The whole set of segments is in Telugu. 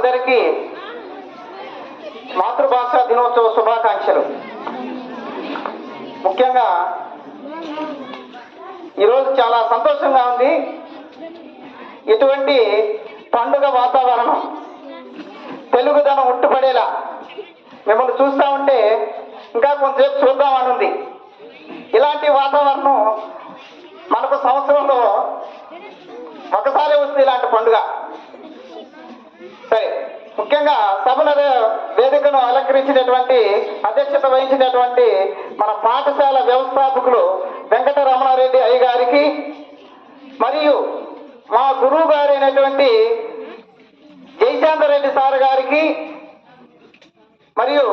అందరికీ మాతృభాష దినోత్సవ శుభాకాంక్షలు. ముఖ్యంగా ఈరోజు చాలా సంతోషంగా ఉంది. ఇటువంటి పండుగ వాతావరణం తెలుగుదనం ఉట్టుపడేలా మిమ్మల్ని చూస్తూ ఉంటే ఇంకా కొంచెంసేపు చూద్దామని ఉంది. ఇలాంటి వాతావరణం మనకు సంవత్సరంలో ఒకసారి వస్తుంది ఇలాంటి పండుగ. సరే ముఖ్యంగా సభను వేదికను అలంకరించినటువంటి అధ్యక్షత వహించినటువంటి మన పాఠశాల వ్యవస్థాపకులు వెంకటరమణారెడ్డి అయ్య గారికి మరియు మా గురువు గారైనటువంటి జయశాంతరెడ్డి సార్ గారికి మరియు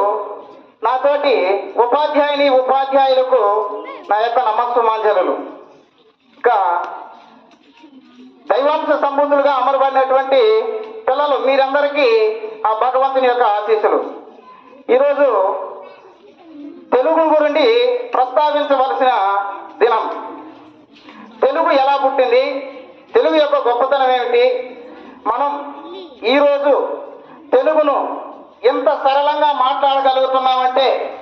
నాతోటి ఉపాధ్యాయుని ఉపాధ్యాయులకు నా యొక్క నమస్సుమాంజలు ఇంకా దైవాంశ సంబంధులుగా అమరబడినటువంటి పిల్లలు మీరందరికీ ఆ భగవంతుని యొక్క ఆశీస్సులు. ఈరోజు తెలుగు గురించి ప్రస్తావించవలసిన దినం. తెలుగు ఎలా పుట్టింది? తెలుగు యొక్క గొప్పతనం ఏమిటి? మనం ఈరోజు తెలుగును ఎంత సరళంగా మాట్లాడగలుగుతున్నామంటే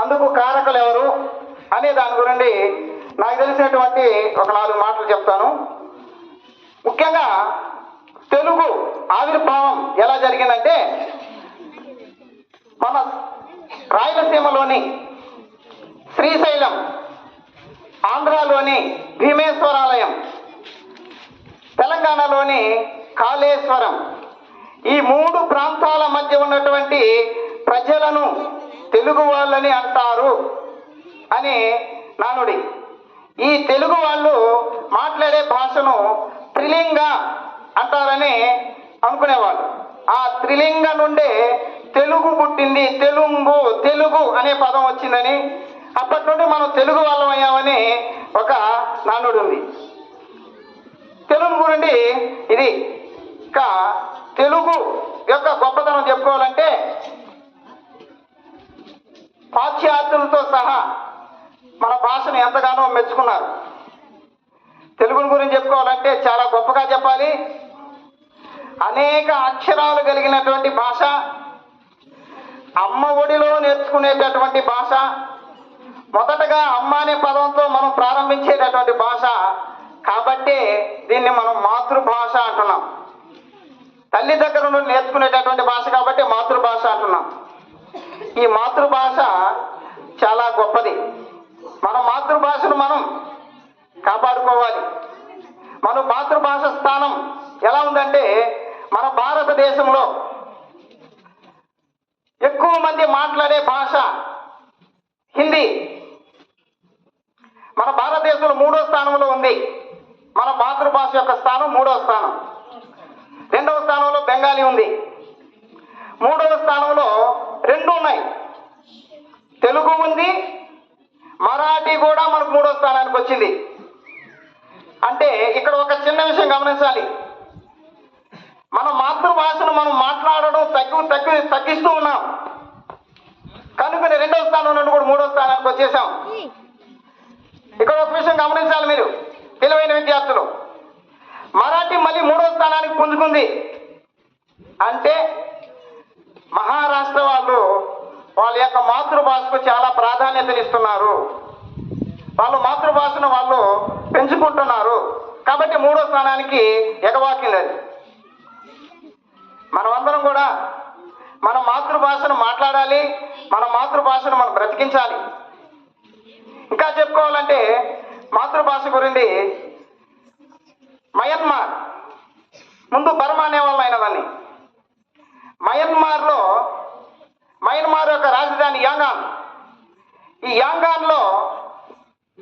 అందుకు కారకులు ఎవరు అనే దాని గురించి నాకు తెలిసినటువంటి ఒక నాలుగు మాటలు చెప్తాను. ముఖ్యంగా తెలుగు ఆవిర్భావం ఎలా జరిగిందంటే మన రాయలసీమలోని శ్రీశైలం ఆంధ్రాలోని భీమేశ్వరాలయం తెలంగాణలోని కాళేశ్వరం ఈ మూడు ప్రాంతాల మధ్య ఉన్నటువంటి ప్రజలను తెలుగు వాళ్ళని అంటారు అని నానుడి. ఈ తెలుగు వాళ్ళు మాట్లాడే భాషను త్రిలింగ అంటారని అనుకునేవాళ్ళు. ఆ త్రిలింగ నుండే తెలుగు పుట్టింది. తెలుగు తెలుగు అనే పదం వచ్చిందని అప్పటి నుండి మనం తెలుగు వాళ్ళం అయ్యామని ఒక నానుడు ఉంది. తెలుగు నుండి ఇది ఇంకా తెలుగు యొక్క గొప్పతనం చెప్పుకోవాలంటే పాశ్చాత్యులతో సహా మన భాషను ఎంతగానో మెచ్చుకున్నారు. తెలుగుని గురించి చెప్పుకోవాలంటే చాలా గొప్పగా చెప్పాలి. అనేక అక్షరాలు కలిగినటువంటి భాష అమ్మ ఒడిలో నేర్చుకునేటటువంటి భాష మొదటగా అమ్మ అనే పదంతో మనం ప్రారంభించేటటువంటి భాష. కాబట్టి దీన్ని మనం మాతృభాష అంటున్నాం. తల్లి దగ్గర నుండి నేర్చుకునేటటువంటి భాష కాబట్టి మాతృభాష అంటున్నాం. ఈ మాతృభాష చాలా గొప్పది. మన మాతృభాషను మనం కాపాడుకోవాలి. మన మాతృభాష స్థానం ఎలా ఉందంటే మన భారతదేశంలో ఎక్కువ మంది మాట్లాడే భాష హిందీ. మన భారతదేశంలో మూడో స్థానంలో ఉంది. మన మాతృభాష యొక్క స్థానం మూడో స్థానం. రెండవ స్థానంలో బెంగాలీ ఉంది. మూడవ స్థానంలో రెండు ఉన్నాయి. తెలుగు ఉంది. మరాఠీ కూడా మనకు మూడో స్థానానికి వచ్చింది. అంటే ఇక్కడ ఒక చిన్న విషయం గమనించాలి. మన మాతృభాషను మనం మాట్లాడడం తగ్గు తగ్గి తగ్గిస్తూ ఉన్నాం. కనుకొని రెండో స్థానం నుండి కూడా మూడో స్థానానికి వచ్చేసాం. ఇక్కడ ఒక విషయం గమనించాలి మీరు తెలివైన విద్యార్థులు. మరాఠీ మళ్ళీ మూడో స్థానానికి పుంజుకుంది. అంటే మహారాష్ట్ర వాళ్ళు వాళ్ళ యొక్క మాతృభాషకు చాలా ప్రాధాన్యతనిస్తున్నారు. వాళ్ళు మాతృభాషను వాళ్ళు పెంచుకుంటున్నారు. కాబట్టి మూడో స్థానానికి ఎగవాకింది అది మనమందరం కూడా మన మాతృభాషను మాట్లాడాలి మన మాతృభాషను మనం బ్రతికించాలి. ఇంకా చెప్పుకోవాలంటే మాతృభాష గురించి మయన్మార్ ముందు బర్మా అనేవాళ్ళు అయిన దాన్ని మయన్మార్లో మయన్మార్ యొక్క రాజధాని యాంగాన్. ఈ యాంగాన్లో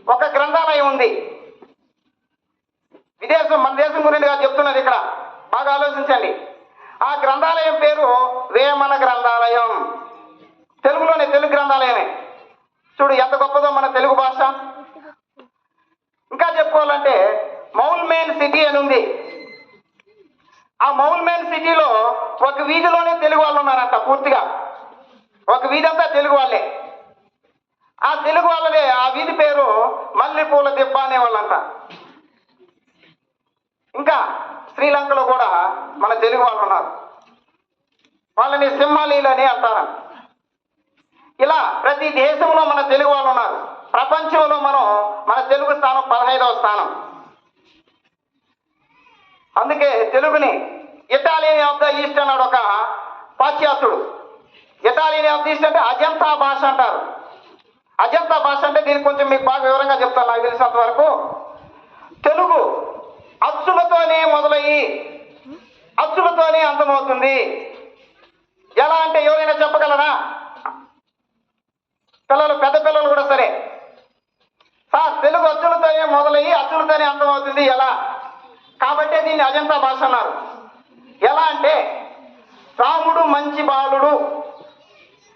ఒక గ్రంథాలయం ఉంది. విదేశం మన దేశం గురించి కాదు చెప్తున్నది ఇక్కడ. బాగా ఆలోచించండి. ఆ గ్రంథాలయం పేరు వేమన గ్రంథాలయం. తెలుగులోనే తెలుగు గ్రంథాలయమే. చూడు ఎంత గొప్పదో మన తెలుగు భాష. ఇంకా చెప్పుకోవాలంటే మౌల్మేన్ సిటీ అని ఉంది. ఆ మౌల్మేన్ సిటీలో ఒక వీధిలోనే తెలుగు వాళ్ళు ఉన్నారంట పూర్తిగా. ఒక వీధి అంతా తెలుగు వాళ్ళే. ఆ తెలుగు వాళ్ళదే ఆ వీధి పేరు మల్లెపూల దిబ్బ అనేవాళ్ళంట. ఇంకా శ్రీలంకలో కూడా మన తెలుగు వాళ్ళు ఉన్నారు. వాళ్ళని సింహాలీలని అంటారు. ఇలా ప్రతి దేశంలో మన తెలుగు వాళ్ళు ఉన్నారు. ప్రపంచంలో మనం మన తెలుగు స్థానం పదహైదవ స్థానం. అందుకే తెలుగుని ఇటాలియన్ ఆఫ్ ద ఈస్ట్ అన్నాడు ఒక పాశ్చాత్యుడు. ఇటాలియన్ ఆఫ్ ద ఈస్ట్ అంటే అజంతా భాష అంటారు. అజంతా భాష అంటే దీనికి కొంచెం మీకు బాగా వివరంగా చెప్తాను నాకు తెలిసినంత వరకు. తెలుగు అచ్చులతోనే మొదలయ్యి అచ్చులతోనే అంతమవుతుంది. ఎలా అంటే ఎవరైనా చెప్పగలరా? పిల్లలు పెద్ద పిల్లలు కూడా సరే. సార్ తెలుగు అచ్చులతోనే మొదలయ్యి అచ్చులతోనే అంతమవుతుంది. ఎలా? కాబట్టి దీన్ని అజంతా భాష అన్నారు. ఎలా అంటే రాముడు మంచి బాలుడు.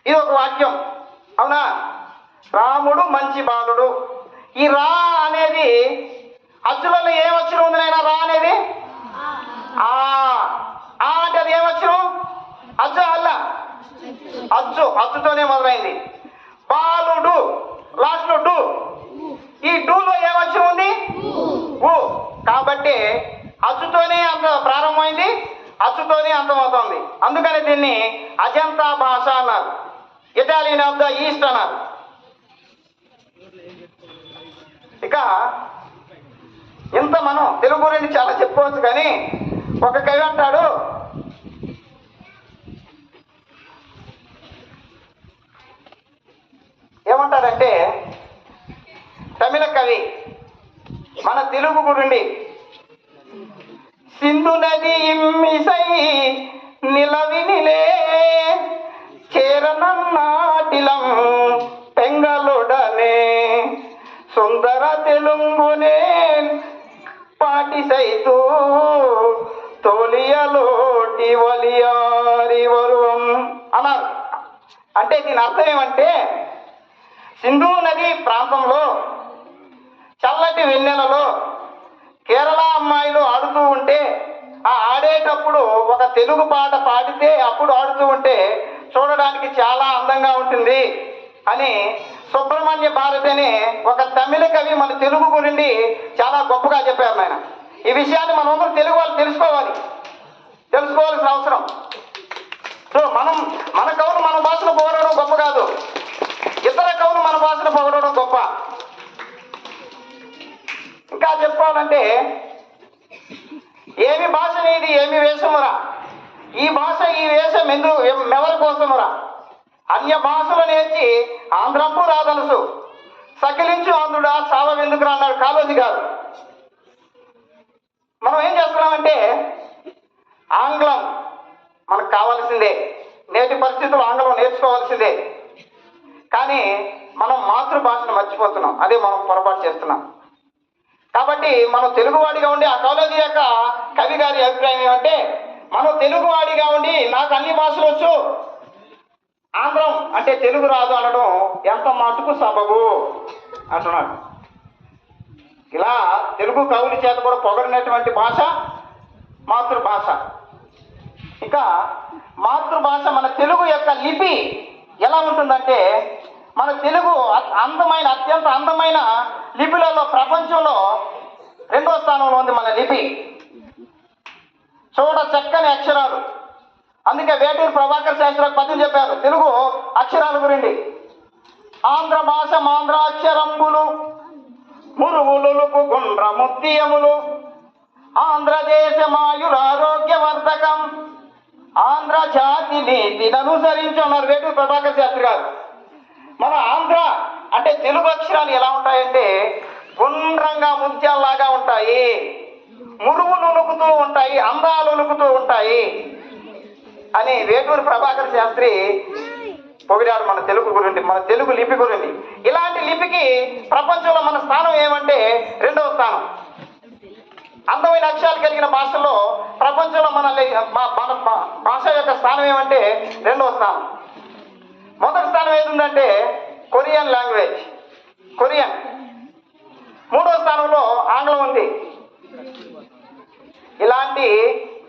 ఇది ఒక వాక్యం. అవునా? రాముడు మంచి బాలుడు. ఈ రా అనేది అచ్చులలో ఏ వచ్చిన ఉంది నాయనా? రా అనేది? ఆ. ఆ అంటే అది ఏం అక్షరం అచ్చు అల్ల. అచ్చు అచ్చుతోనే మొదలైంది. బాలుడు లాస్ట్లో డూ. ఈ డూలో ఏ అక్షరం ఉంది? ఊ. కాబట్టి అచ్చుతోనే అంత ప్రారంభమైంది అచ్చుతోనే అంతమవుతోంది అందుకని దీన్ని అజంతా భాష అన్నారు. ఇటాలియన్ ఆఫ్ ద ఈస్ట్ అన్నారు. ఇక ఇంత మనం తెలుగు గురించి చాలా చెప్పుకోవచ్చు కానీ ఒక కవి అంటాడు ఏమంటాడంటే తమిళ కవి మన తెలుగు గురుండి సింధు నది ఇమ్మిసై నిలవినిలే చేరనన్నాటిలం పాటి తొలియలోటి తోలియలోటి వరువం. అన్నారు. అంటే దీని అర్థం ఏమంటే సింధు నది ప్రాంతంలో చల్లటి వెన్నెలలో కేరళ అమ్మాయిలు ఆడుతూ ఉంటే ఆ ఆడేటప్పుడు ఒక తెలుగు పాట పాడితే అప్పుడు ఆడుతూ ఉంటే చూడడానికి చాలా అందంగా ఉంటుంది అని సుబ్రహ్మణ్య భారతి అని ఒక తమిళ కవి మన తెలుగు గురించి చాలా గొప్పగా చెప్పారు ఆయన ఈ విషయాన్ని మనందరం తెలుగు వాళ్ళు తెలుసుకోవాలి. తెలుసుకోవాల్సిన అవసరం. సో మనం మన కవులు మన భాషను పొగడడం గొప్ప కాదు. ఇతర కవులు మన భాషను పొగడడం గొప్ప. ఇంకా చెప్పుకోవాలంటే ఏమి భాష నీది ఏమి వేషమురా? ఈ భాష ఈ వేషం ఎందు మెవరి కోసమురా? అన్య భాషలు నేర్చి ఆంధ్రపు రాదలుసు. సకిలించు ఆంధ్రుడా చావెందుకు అన్నాడు కాలోజీ గారు. మనం ఏం చేస్తున్నామంటే ఆంగ్లం మనకు కావాల్సిందే. నేటి పరిస్థితుల్లో ఆంగ్లం నేర్చుకోవాల్సిందే. కానీ మనం మాతృభాషను మర్చిపోతున్నాం. అదే మనం పొరపాటు చేస్తున్నాం. కాబట్టి మనం తెలుగువాడిగా ఉండి ఆ కాలేజీ యొక్క కవి గారి అభిప్రాయం ఏమంటే మనం తెలుగువాడిగా ఉండి నాకు అన్ని భాషలు వచ్చు. ఆంధ్రం అంటే తెలుగు రాదు అనడం ఎంత మటుకు సబబు? అంటున్నాడు. ఇలా తెలుగు కవుల చేత కూడా పొగడినటువంటి భాష మాతృభాష. ఇంకా మాతృభాష మన తెలుగు యొక్క లిపి ఎలా ఉంటుందంటే మన తెలుగు అందమైన అత్యంత అందమైన లిపిలలో ప్రపంచంలో రెండో స్థానంలో ఉంది మన లిపి. చూడ చక్కని అక్షరాలు. అందుకే వేటూరు ప్రభాకర్ శాస్త్రి పద్యం చెప్పారు తెలుగు అక్షరాల గురించి. ఆంధ్ర భాష మాంధ్ర అక్షరంబులు మురుగులుకు గుండ్ర ముత్తియములు ఆంధ్రదేశమాయురారోగ్యవర్ధకం. ఆంధ్ర జాతి నీతిని అనుసరించున్నారు వేటూరు ప్రభాకర్ శాస్త్రి గారు. మన ఆంధ్ర అంటే తెలుగు అక్షరాలు ఎలా ఉంటాయంటే గుండ్రంగా ముత్యాల్లాగా ఉంటాయి. మురుగులు ఉలుకుతూ ఉంటాయి అందాలు ఉలుకుతూ ఉంటాయి అని వేటూరు ప్రభాకర్ శాస్త్రి పొగిడాడు మన తెలుగు గురించి మన తెలుగు లిపి గురించి ఇలాంటి ప్రపంచంలో మన స్థానం ఏమంటే రెండవ స్థానం. అందమైన అక్షరాలు కలిగిన భాషల్లో ప్రపంచంలో మన మన భాష యొక్క స్థానం ఏమంటే రెండవ స్థానం. మొదటి స్థానం ఏది ఉందంటే కొరియన్ లాంగ్వేజ్. కొరియన్. మూడో స్థానంలో ఆంగ్లం ఉంది. ఇలాంటి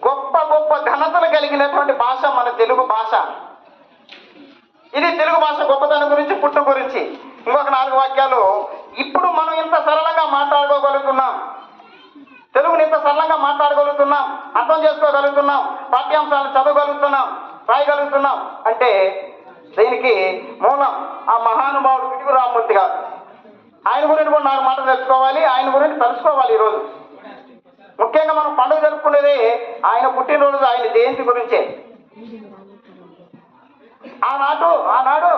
గొప్ప గొప్ప ఘనతలు కలిగినటువంటి భాష మన తెలుగు భాష. ఇది తెలుగు భాష గొప్పతనం గురించి పుట్టు గురించి. ఇంకొక నాలుగు వాక్యాలు ఇప్పుడు మనం ఇంత సరళంగా మాట్లాడుకోగలుగుతున్నాం. తెలుగుని ఇంత సరళంగా మాట్లాడగలుగుతున్నాం అర్థం చేసుకోగలుగుతున్నాం. పాఠ్యాంశాలను చదవగలుగుతున్నాం. రాయగలుగుతున్నాం. అంటే దీనికి మూలం ఆ మహానుభావుడు పిడుగు రామ్మూర్తి గారు. ఆయన గురించి కూడా నాలుగు మాటలు తెలుసుకోవాలి ఆయన గురించి తెలుసుకోవాలి ఈరోజు ముఖ్యంగా మనం పండుగ జరుపుకునేది ఆయన పుట్టినరోజు ఆయన జయంతి గురించే. ఆనాడు ఆనాడు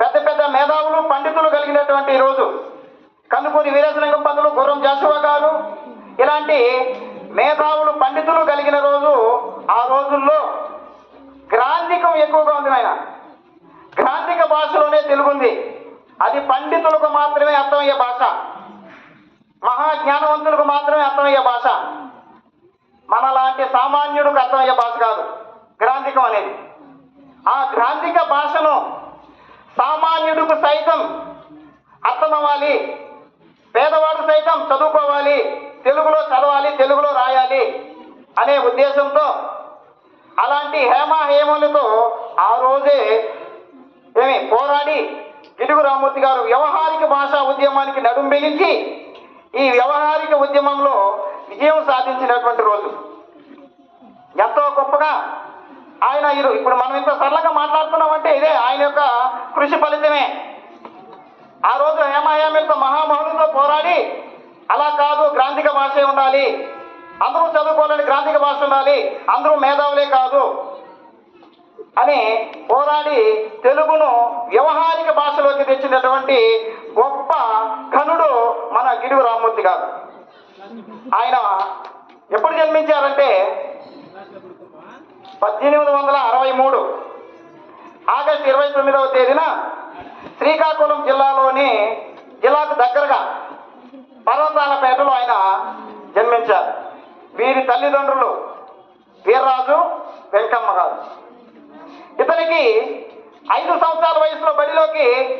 పెద్ద పెద్ద మేధావులు పండితులు కలిగినటువంటి రోజు. కందుకూరి వీరేశలింగం పంతులు గుర్రం జాషువా గారు. ఇలాంటి మేధావులు పండితులు కలిగిన రోజు ఆ రోజుల్లో గ్రాంధికం ఎక్కువగా ఉంది ఆయన గ్రాంధిక భాషలోనే తెలుగుంది. అది పండితులకు మాత్రమే అర్థమయ్యే భాష. మహాజ్ఞానవంతులకు మాత్రమే అర్థమయ్యే భాష. మనలాంటి సామాన్యుడికి అర్థమయ్యే భాష కాదు. గ్రాంధికం అనేది. ఆ గ్రాంధిక భాషను సామాన్యుడికి సైతం అర్థమవ్వాలి. పేదవాడు సైతం చదువుకోవాలి తెలుగులో చదవాలి తెలుగులో రాయాలి అనే ఉద్దేశంతో అలాంటి హేమ హేమలతో ఆ రోజే ఏమి పోరాడి గిడుగు రామూర్తి గారు వ్యవహారిక భాషా ఉద్యమానికి నడుం బిగించి ఈ వ్యవహారిక ఉద్యమంలో విజయం సాధించినటువంటి రోజు. ఎంతో గొప్పగా ఆయన ఇరు ఇప్పుడు మనం ఇంత సరళంగా మాట్లాడుతున్నామంటే ఇదే ఆయన యొక్క కృషి ఫలితమే. ఆ రోజు హేమాహేమిలతో మహామహులతో పోరాడి అలా కాదు గ్రాంధిక భాషే ఉండాలి. అందరూ చదువుకోవాలని గ్రాంధిక భాష ఉండాలి. అందరూ మేధావులే కాదు అని పోరాడి తెలుగును వ్యవహారిక భాషలోకి తెచ్చినటువంటి గొప్ప ఘనుడు మన గిడుగు రామ్మూర్తి గారు. ఆయన ఎప్పుడు జన్మించారంటే పద్దెనిమిది వందల అరవై మూడు. ఆగస్టు ఇరవై తొమ్మిదవ తేదీన శ్రీకాకుళం జిల్లాలోని జిల్లాకు దగ్గరగా పర్వతాలపేటలో ఆయన జన్మించారు. వీరి తల్లిదండ్రులు వీర్రాజు వెంకమ్మ గారు. ఇతనికి ఐదు సంవత్సరాల వయసులో బడిలోకి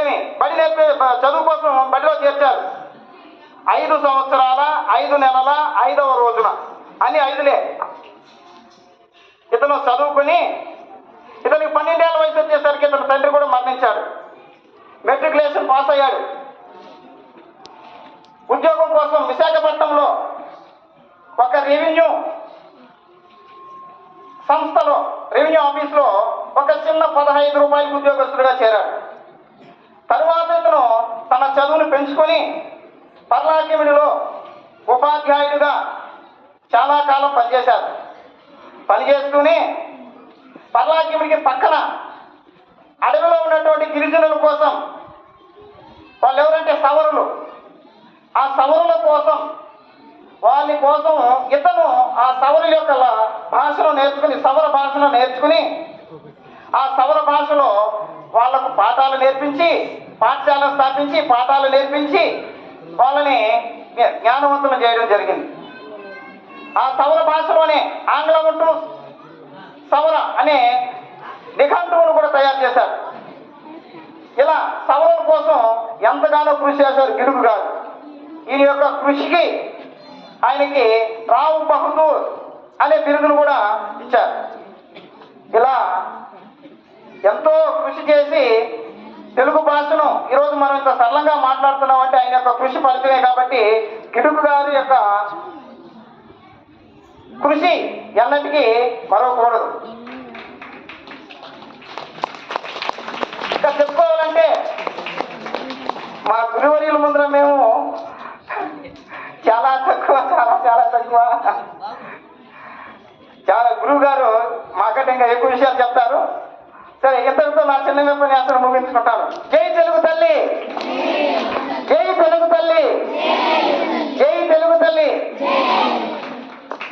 ఏమి బడి నేర్పే చదువు కోసం బడిలో చేర్చారు. ఐదు సంవత్సరాల ఐదు నెలల ఐదవ రోజున. అని ఐదులే. ఇతను చదువుకుని ఇతనికి పన్నెండేళ్ళ వయసు వచ్చేసరికి ఇతని తండ్రి కూడా మరణించాడు. మెట్రికులేషన్ పాస్ అయ్యాడు. ఉద్యోగం కోసం విశాఖపట్నంలో ఒక రెవెన్యూ సంస్థలో రెవెన్యూ ఆఫీస్లో ఒక చిన్న పదహైదు రూపాయలకు ఉద్యోగస్తుడిగా చేరాడు. తరువాత ఇతను తన చదువును పెంచుకొని పర్లాకిమిడిలో ఉపాధ్యాయుడిగా చాలా కాలం పనిచేశారు. పనిచేస్తూనే పర్లాక్యముడికి పక్కన అడవిలో ఉన్నటువంటి గిరిజనుల కోసం వాళ్ళు ఎవరంటే సవరులు. ఆ సవరుల కోసం వాళ్ళ కోసం ఇతను ఆ సవరుల యొక్క భాషను నేర్చుకుని సవర భాషను నేర్చుకుని ఆ సవర భాషలో వాళ్ళకు పాఠాలు నేర్పించి పాఠశాల స్థాపించి పాఠాలు నేర్పించి వాళ్ళని జ్ఞానవంతులు చేయడం జరిగింది. ఆ సౌర భాషలోనే ఆంగ్లం ఉంటూ సౌర అనే నిఘంటువును కూడా తయారు చేశారు. ఇలా సవరం కోసం ఎంతగానో కృషి చేశారు గిడుగు గారు. ఈయన యొక్క కృషికి ఆయనకి రావు బహదూర్ అనే బిరుదును కూడా ఇచ్చారు. ఇలా ఎంతో కృషి చేసి తెలుగు భాషను ఈరోజు మనం ఇంత సరళంగా మాట్లాడుతున్నాం అంటే ఆయన యొక్క కృషి ఫలితమే కాబట్టి గిడుగు గారి యొక్క కృషి ఎన్నటికీ మరవకూడదు ఇంకా చెప్పుకోవాలంటే మా గురువర్యుల ముందర మేము చాలా తక్కువ చాలా చాలా తక్కువ. చాలా గురువు గారు మాకంటే ఇంకా ఎక్కువ విషయాలు చెప్తారు. సరే ఇంతటితో నా చిన్న ఉపన్యాసం ముగించుకుంటాను. జై